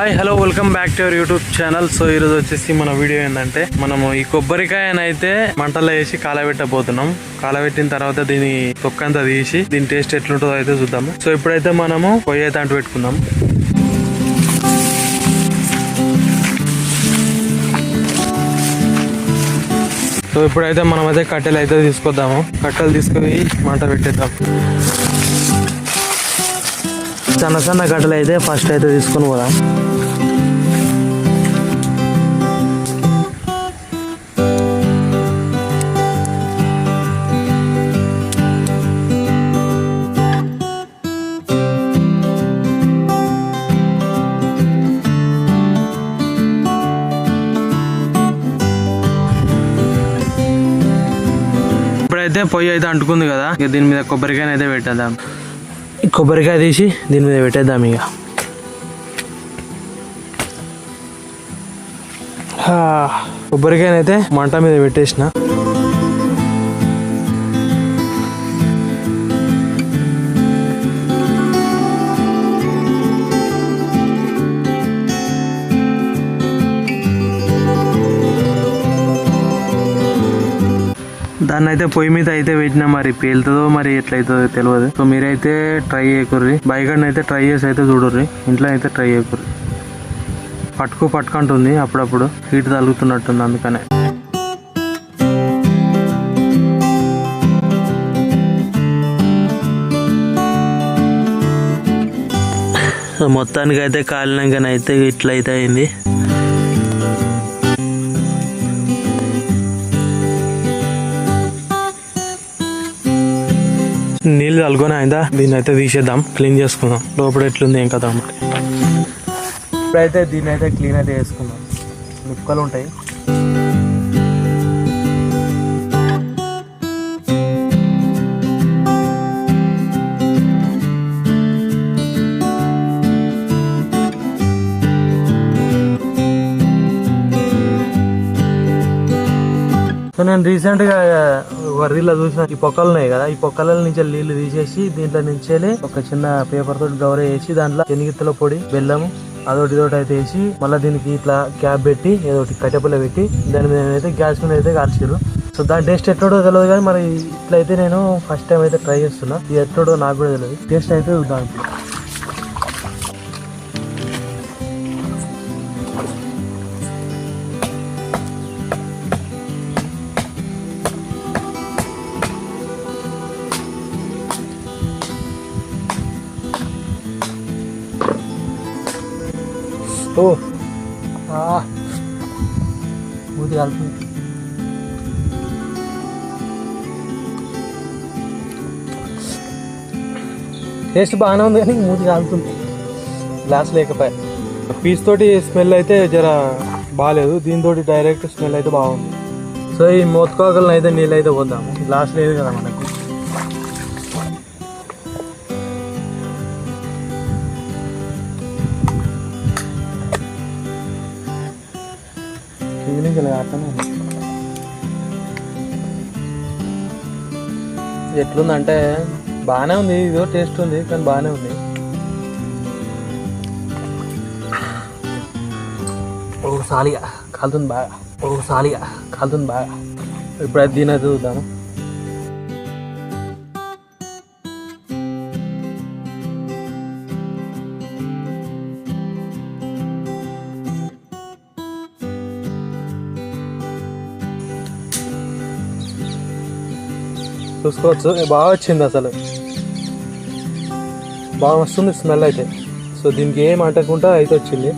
Hi hello welcome back to our YouTube channel. So ఈరోజు వచ్చేసి మన వీడియో ఏంటంటే మనము ఈ కొబ్బరికాయనైతే మంటలో వేసి కాలబెట్టబోతున్నాం. కాలబెట్టిన తర్వాత దీని తొక్కంతా తీసి దీని టేస్ట్ ఎట్లుంటుందో అయితే చూద్దాము సో ఇప్పుడైతే మనము పొయ్యి అయితే అంటు పెట్టుకుందాం సో ఇప్పుడైతే మనం అయితే కట్టెలు అయితే తీసుకొద్దాము. కట్టెలు తీసుకుని మంట పెట్టేద్దాం. సన్న సన్న గడ్డలు అయితే ఫస్ట్ అయితే తీసుకొని పోదాం. ఇప్పుడైతే పొయ్యి అయితే అంటుకుంది కదా ఇక దీని మీద కొబ్బరికాయనైతే అయితే పెట్టేద్దాం. కొబ్బరికాయ తీసి దీని మీద పెట్టేద్దాం ఇక. కొబ్బరికాయనైతే మంట మీద పెట్టేసిన. దాన్ని అయితే పొయ్యి మీద అయితే పెట్టినా మరి పేలుతుందో మరి ఎట్లయితుందో తెలియదు సో మీరైతే ట్రై చేయకుర్రి. బయట అయితే ట్రై చేసి అయితే చూడుర్రి. ఇంట్లో అయితే ట్రై చేయకుర్రి. పట్టుకు పట్టుకుంటుంది అప్పుడప్పుడు. హీట్ తగులుతున్నట్టుంది అందుకనే. మొత్తానికి అయితే కాలినాకనైతే ఇట్లయితే అయింది. నీళ్ళు తలుకొని అయిందా? దీన్ని అయితే తీసేద్దాం క్లీన్ చేసుకుందాం. లోపల ఎట్లుంది ఏం కదా ఇప్పుడైతే దీన్ని అయితే క్లీన్ అయితే చేసుకుందాం. ముక్కలు ఉంటాయి. సో నేను రీసెంట్గా వర్రీలో చూసిన ఈ పొక్కలు ఉన్నాయి కదా ఈ పొక్కల నుంచి నీళ్ళు తీసేసి దీంట్లో నుంచి ఒక చిన్న పేపర్ తోటి గౌరవ వేసి దాంట్లో శనగిత్తల పొడి బెల్లము అదొకటి ఇదొకటి అయితే వేసి మళ్ళీ దీనికి ఇట్లా క్యాప్ పెట్టి ఏదో ఒకటి పెట్టి దాని మీద అయితే గ్యాస్ మీద అయితే కాల్చారు సో దాని టేస్ట్ ఎట్లుంటో తెలియదు కానీ మరి ఇట్లయితే నేను ఫస్ట్ టైం అయితే ట్రై చేస్తున్నా. ఇది ఎట్లుంటో నాకు కూడా తెలియదు టేస్ట్ అయితే దాంట్లో ఇప్పుడు ఓ ఆ. మూతి కాలుతుంది టేస్ట్ బాగానే ఉంది కానీ మూతి కాలుతుంది గ్లాస్ లేకపోయా పీస్ తోటి స్మెల్ అయితే జర బాగాలేదు దీంతో డైరెక్ట్ స్మెల్ అయితే బాగుంది సో ఈ మోత్కోకలను అయితే నీళ్ళు అయితే పోద్దాము గ్లాస్ లేదు కదా మనకు ఫీలింగ్ ఇలా ఎట్లుందంటే బాగానే ఉంది ఇదో టేస్ట్ ఉంది కానీ బాగానే ఉంది. ఓ సాలిగా కాలుతుంది బాగా. ఓ సాలిగా కాలుతుంది బాగా. ఇప్పుడైతే దీని అయితే చూద్దాము? చూసుకోవచ్చు. బాగా వచ్చింది అసలు. బాగా వస్తుంది స్మెల్ అయితే. సో దీనికి ఏం అంటకుండా అయితే వచ్చింది.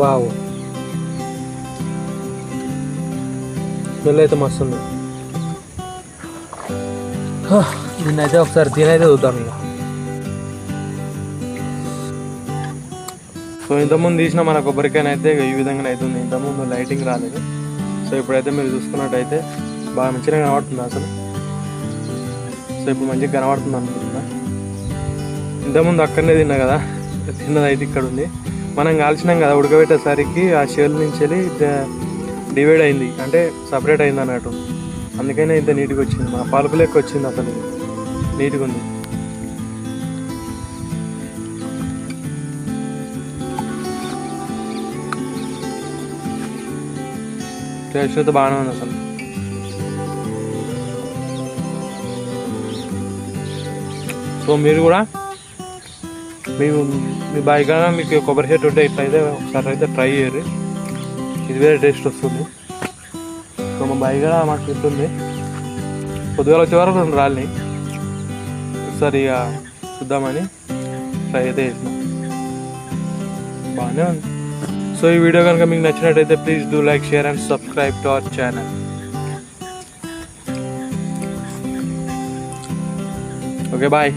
వావ్. స్మెల్ అయితే మస్తు ఉంది. దీన్ని అయితే ఒకసారి దీనైతే చూద్దాం ఇక. సో ఇంతకుముందు తీసిన మన కొబ్బరికాయన అయితే ఈ విధంగా అవుతుంది. ఇంతకుముందు లైటింగ్ రాలేదు. సో ఇప్పుడైతే మీరు చూసుకున్నట్టయితే బాగా మంచిగా కనబడుతుంది అసలు. సో ఇప్పుడు మంచిగా కనబడుతుంది అనుకుంటున్నా. ఇంతకుముందు అక్కడనే తిన్నా కదా? తిన్నది అయితే ఇక్కడ ఉంది. మనం కాల్చినాం కదా ఉడకబెట్టేసరికి ఆ షెల్ నుంచి వెళ్ళి డివైడ్ అయింది. అంటే సపరేట్ అయింది అన్నట్టు. అందుకనే ఇంత నీట్గా వచ్చింది. మన పలుపు లెక్క వచ్చింది అసలు. నీట్గా ఉంది. టేస్ట్ అయితే బాగానే ఉంది అసలు. సో మీరు కూడా మీ మీ బాయిగా మీకు కొబ్బరి చెట్టు ఉంటే ఇట్లయితే ఒకసారి అయితే ట్రై చేయరు. ఇది వేరే టేస్ట్ వస్తుంది. సో మా బాయిగా మాకు ఇస్తుంది పొద్దుగాల వచ్చే వరకు రెండు రాళ్ళని. ఒకసారి ఇక చూద్దామని ట్రై అయితే చేసినాం. బాగానే ఉంది. సో ఈ వీడియో కనుక మీకు నచ్చినట్టయితే please do like share and subscribe to our channel okay bye